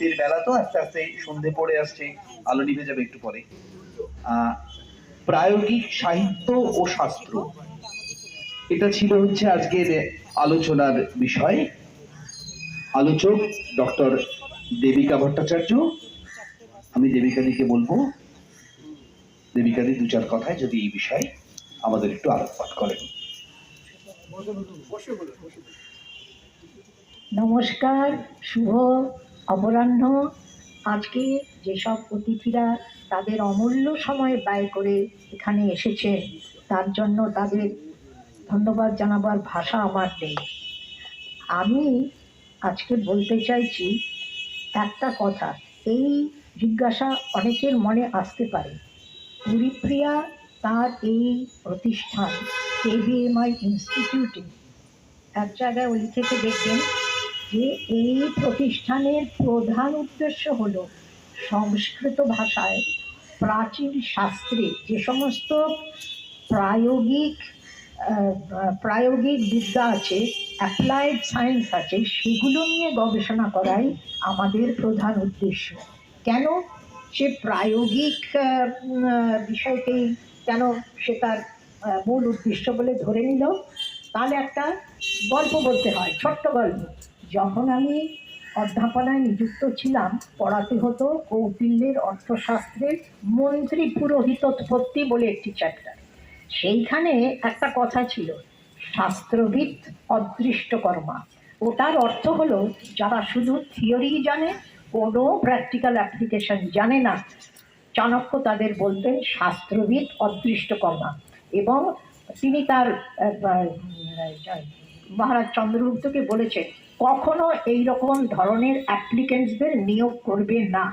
শীতের বেলা তো আস্তে আস্তে সন্ধে পড়ে আসছে আলো নিভে যাবে একটু পরে। প্রায়োগিক সাহিত্য ও শাস্ত্র। এটা ছিল হচ্ছে আজকের আলোচনার বিষয়। আলোচক ডক্টর দেবিকা ভট্টাচার্য। আমি দেবিকাদিকে বলব। দেবিকাদি দু চার কথায় যদি এই বিষয়ে আমাদের একটু আলোকপাত করেন। নমস্কার শুভ অপরাহ্ন, আজকে যেসব অতিথিরা তাদের অমূল্য সময় ব্যয় করে এখানে এসেছে, তার জন্য তাদের ধন্যবাদ জানাবার ভাষা আমার নেই। আমি আজকে বলতে চাইছি একটা কথা, এই জিজ্ঞাসা অনেকের মনে আসতে পারে। পুরীপ্রিয়া তার এই প্রতিষ্ঠান কেভিএমআই ইনস্টিটিউটে এক জায়গায় ও লিখেছে দেখবেন যে এই প্রতিষ্ঠানের প্রধান উদ্দেশ্য হল সংস্কৃত ভাষায় প্রাচীন শাস্ত্রে যে সমস্ত প্রায়োগিক প্রায়োগিক বিদ্যা আছে অ্যাপ্লাইড সায়েন্স আছে, সেগুলো নিয়ে গবেষণা করাই আমাদের প্রধান উদ্দেশ্য। কেন সে প্রায়োগিক বিষয়কেই কেন সে তার মূল উদ্দেশ্য বলে ধরে নিল? তাহলে একটা গল্প বলতে হয়, ছোট্ট গল্প। যখন আমি অধ্যাপনায় নিযুক্ত ছিলাম, পড়াতে হতো কৌটিল্যের অর্থশাস্ত্রের মন্ত্রী পুরোহিতোৎপত্তি বলে একটি চ্যাপ্টার সেইখানে একটা কথা ছিল, শাস্ত্রবিদ অদৃষ্টকর্মা ওটার অর্থ হলো, যারা শুধু থিওরি জানে, কোনো প্র্যাকটিক্যাল অ্যাপ্লিকেশন জানে না, চাণক্য তাদের বলতেন শাস্ত্রবিদ অদৃষ্টকর্মা এবং তিনি তার মহারাজ চন্দ্রগুপ্তকে বলেছেন কখনো এই রকম ধরনের অ্যাপ্লিকেন্টসদের নিয়োগ করবে না।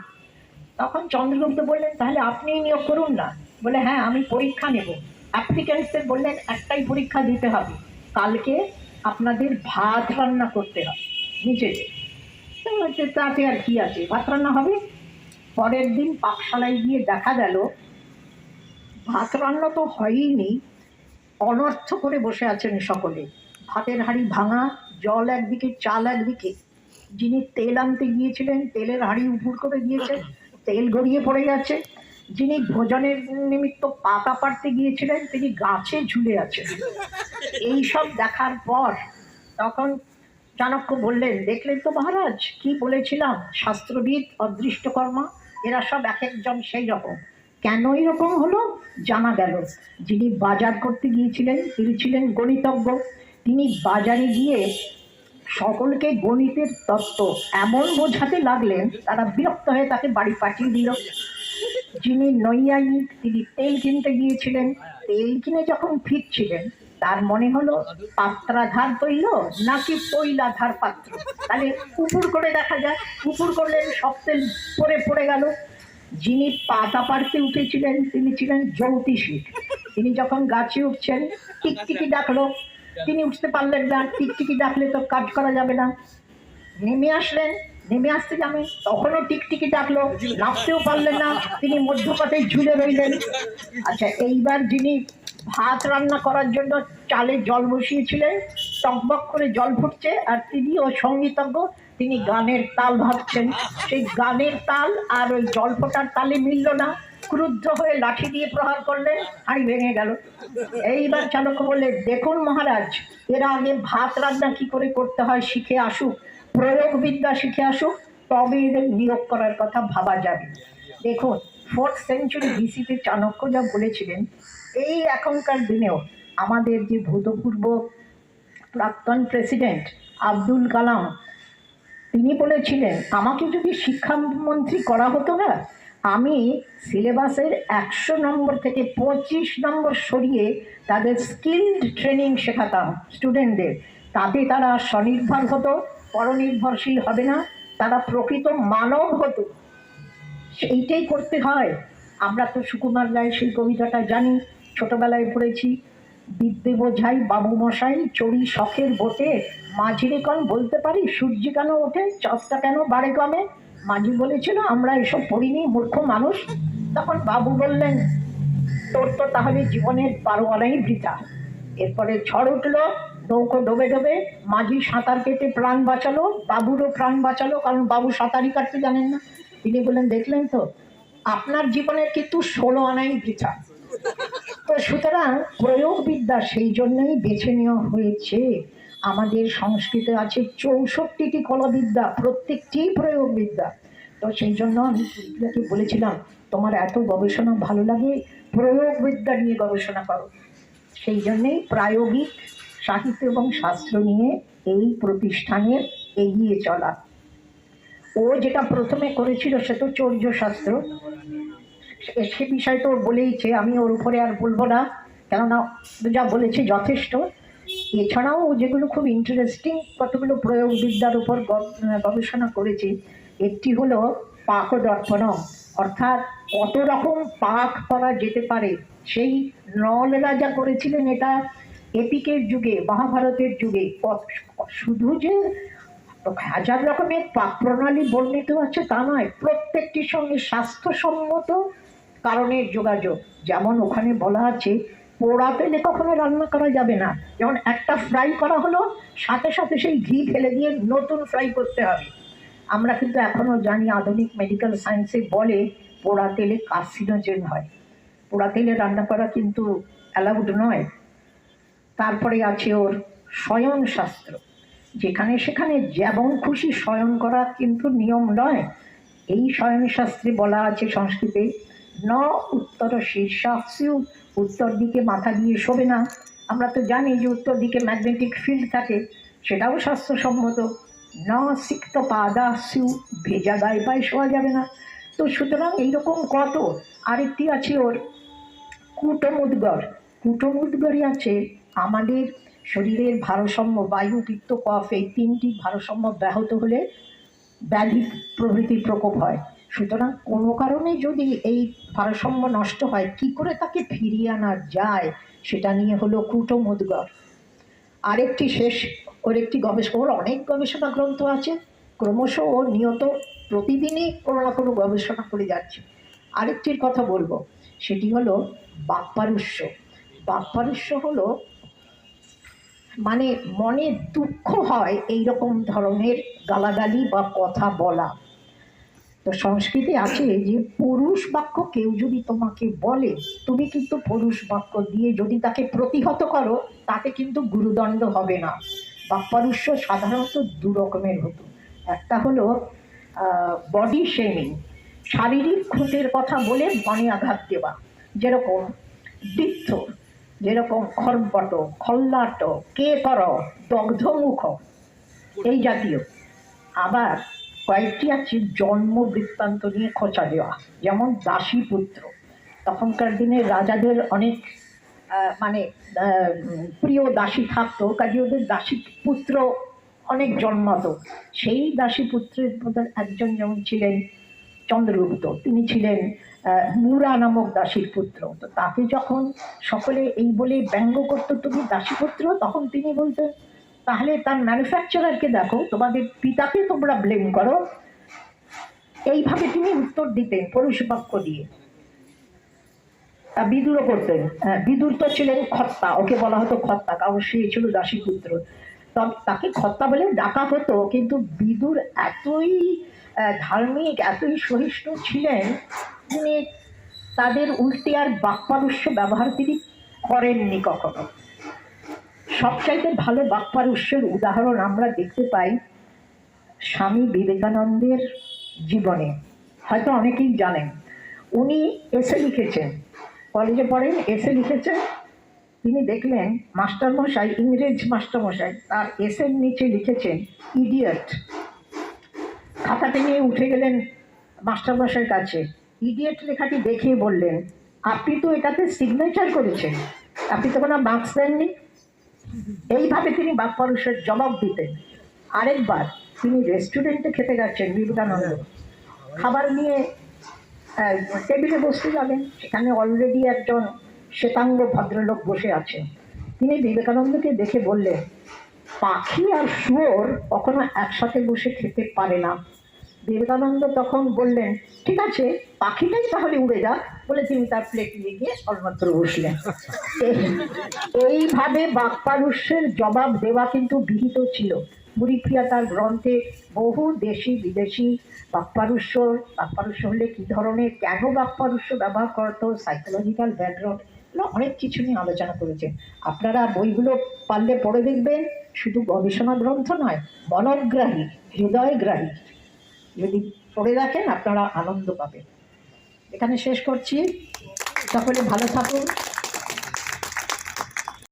তখন চন্দ্রগুপ্ত বললেন, তাহলে আপনিই নিয়োগ করুন না। বলে হ্যাঁ আমি পরীক্ষা নেব। অ্যাপ্লিকেন্টসদের বললেন, একটাই পরীক্ষা দিতে হবে। কালকে আপনাদের ভাত রান্না করতে হবে নিজেদের তাতে আর কি আছে? ভাত রান্না হবে? পরের দিন পাকশালায় গিয়ে দেখা গেল, ভাত রান্না তো হয়ইনি অনর্থ করে বসে আছেন সকলে। ভাতের হাঁড়ি ভাঙা, জল একদিকে, চাল একদিকে। যিনি তেল আনতে গিয়েছিলেন, তেলের হাঁড়ি উপুর করে দিয়েছেন, তেল গড়িয়ে পড়ে যাচ্ছে যিনি ভোজনের নিমিত্ত পাতা পাড়তে গিয়েছিলেন, তিনি গাছে ঝুলে আছেন। এই সব দেখার পর তখন চাণক্য বললেন, দেখলেন তো মহারাজ, কি বলেছিলাম? শাস্ত্রবিদ, অদৃষ্টকর্মা, এরা সব এক একজন সেই রকম। কেন এরকম হলো? জানা গেল। যিনি বাজার করতে গিয়েছিলেন তিনি ছিলেন গণিতজ্ঞ। তিনি বাজারে গিয়ে সকলকে গণিতের তত্ত্ব এমন বোঝাতে লাগলেন, তারা বিরক্ত হয়ে তাকে বাড়ি পাঠিয়ে দিল। যিনি নৈয়ায়িক, তিনি তেল কিনতে গিয়েছিলেন। তেল কিনে যখন ফিরছিলেন, তার মনে হলো, পাত্রাধার তৈল নাকি তৈলাধার পাত্র? তাহলে উপর করে দেখা যায় উপর করলেন, সব তেল পরে পড়ে গেল। যিনি পাতা পাড়তে উঠেছিলেন, তিনি ছিলেন জ্যোতিষী। তিনি যখন গাছে উঠছেন, টিকটিকি ডাকলো তিনি উঠতে পারলেন না টিকটিকি ডাকলে তো কাজ করা যাবে না। নেমে আসলেন, নেমে আসতে যাবেন, তখনও টিকটিকি ডাকলো, নামতেও পারলেন না, তিনি মধ্যপথে ঝুলে রইলেন। আচ্ছা এইবার যিনি ভাত রান্না করার জন্য চালে জল বসিয়েছিলেন, টকবক করে জল ফুটছে, আর তিনি ও সঙ্গীতজ্ঞ, তিনি গানের তাল ভাবছেন। সেই গানের তাল আর ওই জল ফোটার তালে মিলল না। ক্রুদ্ধ হয়ে লাঠি দিয়ে প্রহার করলেন হাঁড়ি ভেঙে গেল। এইবার চালক বললেন, দেখুন মহারাজ, এরা আগে ভাত রান্না কি করে করতে হয় শিখে আসুক প্রয়োগ বিদ্যা শিখে আসুক, তবে এদের নিয়োগ করার কথা ভাবা যাবে। দেখুন ফোর্থ সেঞ্চুরি বিসিতে চাণক্য যা বলেছিলেন, এই এখনকার দিনেও আমাদের যে ভূতপূর্ব প্রাক্তন প্রেসিডেন্ট আব্দুল কালাম, তিনি বলেছিলেন, আমাকে যদি শিক্ষামন্ত্রী করা হতো না আমি সিলেবাসের একশো নম্বর থেকে পঁচিশ নম্বর সরিয়ে তাদের স্কিল্ড ট্রেনিং শেখাতাম স্টুডেন্টদের তাতে তারা স্বনির্ভর হতো, পরনির্ভরশীল হবে না, তারা প্রকৃত মানব হতো। সেইটাই করতে হয়। আমরা তো সুকুমার রায় সেই কবিতাটা জানি, ছোটবেলায় পড়েছি, বিদ্যে বোঝাই বাবু মশাই, চড়ি শখের বোটে, মাঝিরে কন বলতে পারি সূর্য কেন ওঠে চাঁদটা কেন বাড়ে কমে? মাঝি বলেছিল, আমরা এসব পড়িনি মূর্খ মানুষ। তখন বাবু বললেন, তোর তো তাহলে জীবনের বারো আনাই বৃথা এরপরে ঝড় উঠল, নৌকো ডোবে ডোবে, মাঝি সাঁতার কেটে প্রাণ বাঁচালো, বাবুরও প্রাণ বাঁচালো, কারণ বাবু সাঁতারই কাটতে জানেন না। তিনি বললেন, দেখলেন তো, আপনার জীবনের কিন্তু ষোলো আনাই বৃথা তো সুতরাং প্রয়োগবিদ্যা সেই জন্যই বেছে নেওয়া হয়েছে। আমাদের সংস্কৃতে আছে চৌষট্টিটি কলাবিদ্যা, প্রত্যেকটি প্রয়োগবিদ্যা। তো সেই জন্য আমি পুরীকে বলেছিলাম, তোমার এত গবেষণা ভালো লাগে, প্রয়োগবিদ্যা নিয়ে গবেষণা করো। সেই জন্যেই প্রায়োগিক, সাহিত্য এবং শাস্ত্র নিয়ে এই প্রতিষ্ঠানের এগিয়ে চলা। ও যেটা প্রথমে করেছিল সে তো চৌর্য শাস্ত্র। সে বিষয় তো বলেইছে, আমি ওর উপরে আর বলব না। কেননা যা বলেছে যথেষ্ট। এছাড়াও যেগুলো খুব ইন্টারেস্টিং কতগুলো প্রয়োগবিদ্যার উপর গবেষণা করেছে, একটি হলো পাক দর্পণম অর্থাৎ কত রকম পাক করা যেতে পারে, সেই নল রাজা করেছিলেন এটা এপিকের যুগে, মহাভারতের যুগে শুধু যে হাজার রকমের পাক প্রণালী বর্ণিত আছে তা নয়, প্রত্যেকটির সঙ্গে স্বাস্থ্যসম্মত কারণের যোগাযোগ। যেমন ওখানে বলা আছে পোড়া তেলে কখনো রান্না করা যাবে না। যেমন একটা ফ্রাই করা হলো, সাথে সাথে সেই ঘি ফেলে দিয়ে নতুন ফ্রাই করতে হবে। আমরা কিন্তু এখনও জানি আধুনিক মেডিকেল সায়েন্সে বলে পোড়া তেলে কার্সিনোজেন হয়। পোড়া তেলে রান্না করা কিন্তু অ্যালাউড নয়। তারপরে আছে ওর শয়ন শাস্ত্র যেখানে সেখানে যেমন খুশি শয়ন করা কিন্তু নিয়ম নয়। এই শয়ন শাস্ত্রে বলা আছে সংস্কৃতে ন উত্তর শীর্ষাস্যু উত্তর দিকে মাথা দিয়ে শোবে না। আমরা তো জানি যে উত্তর দিকে ম্যাগনেটিক ফিল্ড থাকে, সেটাও স্বাস্থ্যসম্মত। ন সিক্ত পাদাস্যু ভেজা গায়ে পায়ে শোয়া যাবে না। তো সুতরাং এইরকম কত? আরেকটি আছে ওর, কুটমুদ্গর। কুটমুদ্গরই আছে আমাদের শরীরের ভারসাম্য বায়ু পিত্ত কফ, এই তিনটি ভারসাম্য ব্যাহত হলে ব্যাধি প্রভৃতির প্রকোপ হয়। সুতরাং কোনো কারণে যদি এই ভারসাম্য নষ্ট হয়, কি করে তাকে ফিরিয়ে আনা যায়? সেটা নিয়ে হলো কুটমুদ্গর আরেকটি শেষ ওর একটি গবেষণা ওর অনেক গবেষণা গ্রন্থ আছে। ক্রমশ ও নিয়ত প্রতিদিনই কোনো না কোনো গবেষণা করে যাচ্ছে। আরেকটির কথা বলব, সেটি হলো বাপ্পারুষ্য। বাপ্পারুষ্য হলো মানে মনে দুঃখ হয় এই রকম ধরনের গালাগালি বা কথা বলা। তো সংস্কৃতি আছে যে পুরুষ বাক্য কেউ যদি তোমাকে বলে, তুমি কিন্তু পুরুষ বাক্য দিয়ে যদি তাকে প্রতিহত করো, তাতে কিন্তু গুরুদণ্ড হবে না। বাপ্পারুষ্য সাধারণত দু রকমের হতো। একটা হলো বডি শেমিং শারীরিক ক্ষতের কথা বলে মনে আঘাত দেওয়া, যেরকম বৃদ্ধ যেরকম খর্বট খল্লাট কে কর দগ্ধমুখ, এই জাতীয়। আবার কয়েকটি আছে জন্ম বৃত্তান্ত নিয়ে খোঁচা দেওয়া, যেমন দাসী পুত্র তখনকার দিনে রাজাদের অনেক মানে প্রিয় দাসী থাকতো, কাজে ওদের দাসী পুত্র অনেক জন্মাতো। সেই দাসী পুত্রের মধ্যে একজন যেমন ছিলেন চন্দ্রগুপ্ত, তিনি ছিলেন মুরা নামক দাসীর পুত্র তো তাকে যখন সকলে এই বলে ব্যঙ্গ করতো, তুমি দাসী পুত্র তখন তিনি বলতেন তাহলে তার ম্যানুফ্যাকচারারকে দেখো তোমাদের পিতাকে তোমরা ব্লেম করো। এইভাবে তিনি উত্তর দিতেন পরুষ বাক্য দিয়ে বিদুরও করতেন। হ্যাঁ, বিদুর তো ছিলেন খত্তা ওকে বলা হতো খত্তা কারণ সে ছিল দাসীপুত্র তবে তাকে খত্তা বলে ডাকা হতো কিন্তু বিদুর এতই ধার্মিক এতই সহিষ্ণু ছিলেন তিনি তাদের উল্টে আর বাক্যালস্য ব্যবহার তিনি করেননি কখনো। সবচাইতে ভালো বাক্যালস্যের উদাহরণ আমরা দেখতে পাই স্বামী বিবেকানন্দের জীবনে। হয়তো অনেকেই জানেন। উনি এসে লিখেছেন, কলেজে পড়েন, এসে লিখেছেন। তিনি দেখলেন, মাস্টারমশাই, ইংরেজ মাস্টারমশাই, তার এসের নিচে লিখেছেন ইডিয়ট খাতাতে নিয়ে উঠে গেলেন মাস্টারমশাইয়ের কাছে। ইডিয়েট লেখাটি দেখে বললেন, আপনি তো এটাতে সিগনেচার করেছেন। আপনি তো কোনো মার্কস দেননি? এইভাবে তিনি বাক্যানুষের জবাব দিতেন আরেকবার তিনি রেস্টুরেন্টে খেতে গেছেন বিবেকানন্দ। খাবার নিয়ে টেবিলে বসতে যাবেন। সেখানে অলরেডি একজন শ্বেতাঙ্গ ভদ্রলোক বসে আছেন। তিনি বিবেকানন্দকে দেখে বললেন, পাখি আর শুয়োর কখনো একসাথে বসে খেতে পারে না। বিবেকানন্দ তখন বললেন, ঠিক আছে, পাখিটাই তাহলে উড়ে যাক। বলে তিনি তার প্লেট নিয়ে গিয়ে সর্বত্র বসলেন। এইভাবে বাকপারুষ্যের জবাব দেওয়া কিন্তু বিহিত ছিল। মুড়িপ্রিয়া তার গ্রন্থে বহু দেশি, বিদেশি বাকপারুষ্য বাকপারুষ্য হলে কি ধরনের, কেন বাকপারুষ্য ব্যবহার করতো সাইকোলজিক্যাল ব্যাকগ্রাউন্ড অনেক কিছু নিয়ে আলোচনা করেছেন। আপনারা বইগুলো পারলে পড়ে দেখবেন, শুধু গবেষণা গ্রন্থ নয় মনগ্রাহী হৃদয়গ্রাহী। যদি পড়ে রাখেন আপনারা আনন্দ পাবেন। এখানে শেষ করছি। সকলে ভালো থাকুন।